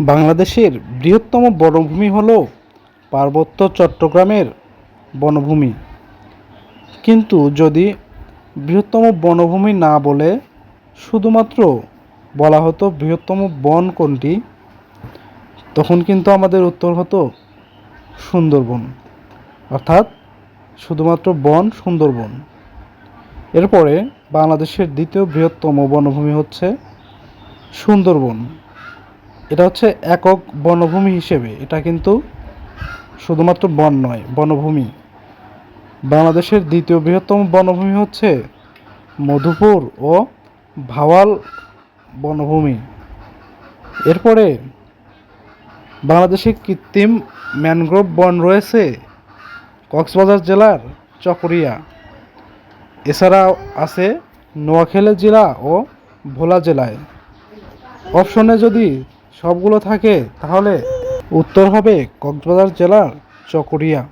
বাংলাদেশের বৃহত্তম বনভূমি হল পার্বত্য চট্টগ্রামের বনভূমি। কিন্তু যদি বৃহত্তম বনভূমি না বলে শুধুমাত্র বলা হতো বৃহত্তম বন কোনটি, তখন কিন্তু আমাদের উত্তর হতো সুন্দরবন। অর্থাৎ শুধুমাত্র বন, সুন্দরবন। এরপরে বাংলাদেশের দ্বিতীয় বৃহত্তম বনভূমি হচ্ছে সুন্দরবন। এটা হচ্ছে একক বনভূমি হিসেবে। এটা কিন্তু শুধুমাত্র বন নয়, বনভূমি। বাংলাদেশের দ্বিতীয় বৃহত্তম বনভূমি হচ্ছে মধুপুর ও ভাওয়াল বনভূমি। এরপরে বাংলাদেশে কৃত্রিম ম্যানগ্রোভ বন রয়েছে কক্সবাজার জেলার চকরিয়া। এছাড়াও আছে নোয়াখালী জেলা ও ভোলা জেলায়। অপশনে যদি সবগুলো থাকে তাহলে উত্তর হবে কক্সবাজার জেলার চকরিয়া।